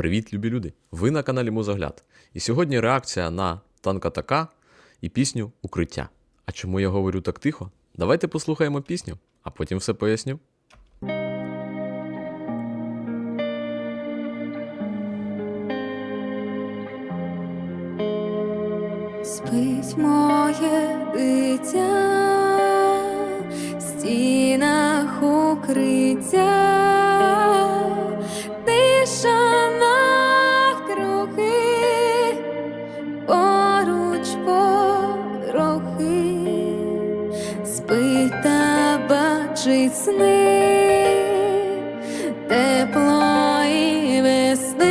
Привіт, любі люди! Ви на каналі Музогляд. І сьогодні реакція на танка така і пісню Укриття. А чому я говорю так тихо? Давайте послухаємо пісню, а потім все поясню. Спить моє дитя в стінах укриття, бачить сни, тепло і весни.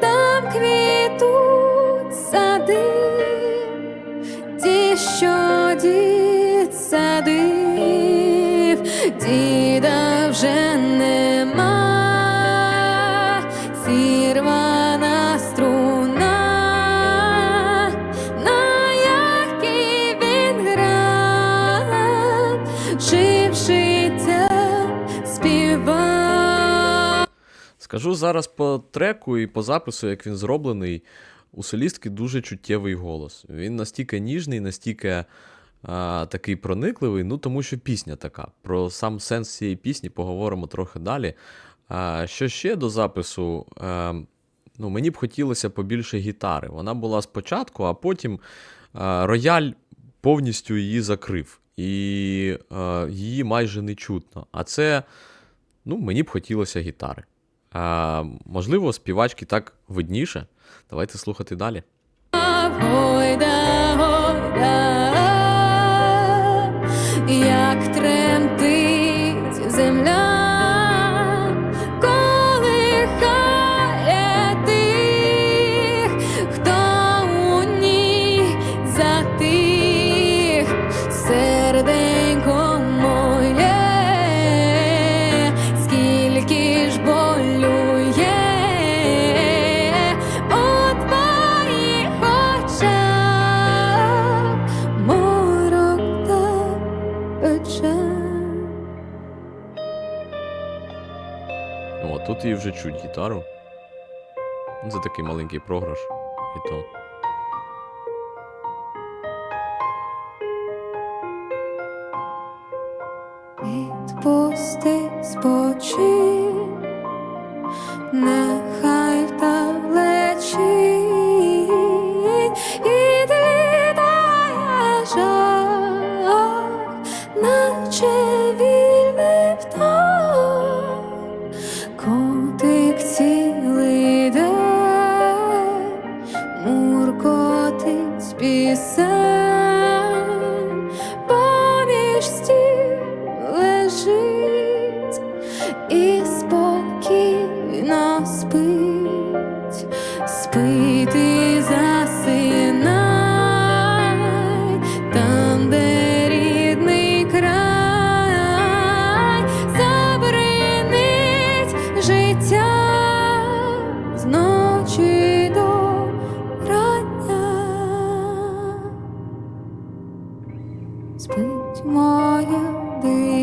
Там квітуть сади, ті, що дід садив, діда вже нема, Скажу зараз по треку і по запису, як він зроблений, у солістки дуже чуттєвий голос. Він настільки ніжний, настільки а, такий проникливий, ну тому що пісня така. Про сам сенс цієї пісні поговоримо трохи далі. А, що ще до запису? А, ну, мені б хотілося побільше гітари. Вона була спочатку, а потім а, рояль повністю її закрив. І а, її майже не чутно. А це, ну, мені б хотілося гітари. А, можливо, співачки так видніше. Давайте слухати далі. Тут її вже чуть гітару. Це такий маленький програш. І то. Відпусти спочинь,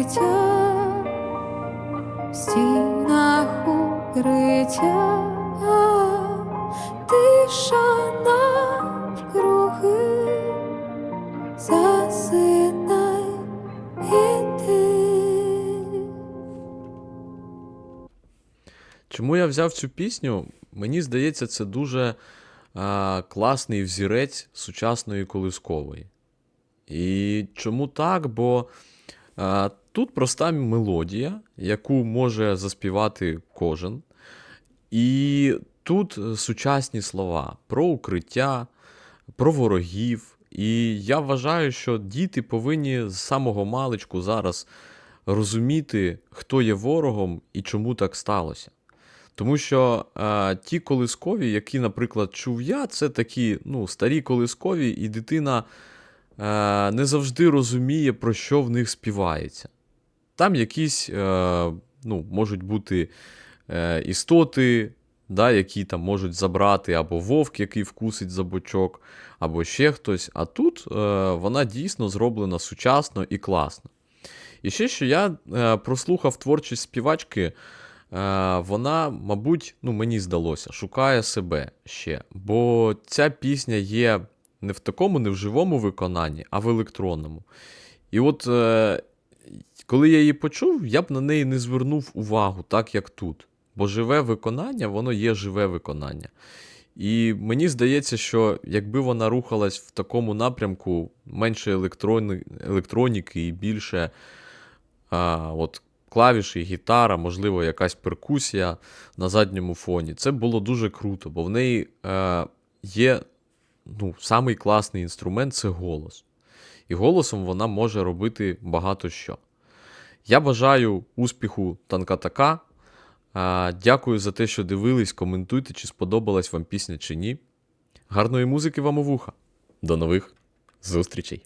дитя в стінах укриття, тиша навкруги, засинай і ти. Чому я взяв цю пісню? Мені здається, це дуже а, класний взірець сучасної колискової. І чому так? Бо а, тут проста мелодія, яку може заспівати кожен. І тут сучасні слова про укриття, про ворогів. І я вважаю, що діти повинні з самого маличку зараз розуміти, хто є ворогом і чому так сталося. Тому що е, ті колискові, які, наприклад, чув я, це такі ну, старі колискові, і дитина е, не завжди розуміє, про що в них співається. Там якісь е, ну, можуть бути е, істоти, да, які там можуть забрати, або вовк, який вкусить за бочок, або ще хтось. А тут е, вона дійсно зроблена сучасно і класно. І ще що я е, прослухав творчість співачки. вона, мабуть, ну, мені здалося, шукає себе ще. Бо ця пісня є не в такому, не в живому виконанні, а в електронному. І от е, коли я її почув, я б на неї не звернув увагу, так як тут. Бо живе виконання, воно є живе виконання. І мені здається, що якби вона рухалась в такому напрямку, менше електрони, електроніки і більше а, от, клавіші, гітара, можливо, якась перкусія на задньому фоні, це було дуже круто, бо в неї е, є ну, самий класний інструмент це голос. І голосом вона може робити багато що. Я бажаю успіху танкатака. А, Дякую за те, що дивились. Коментуйте, чи сподобалась вам пісня чи ні. Гарної музики вам у вуха. До нових зустрічей!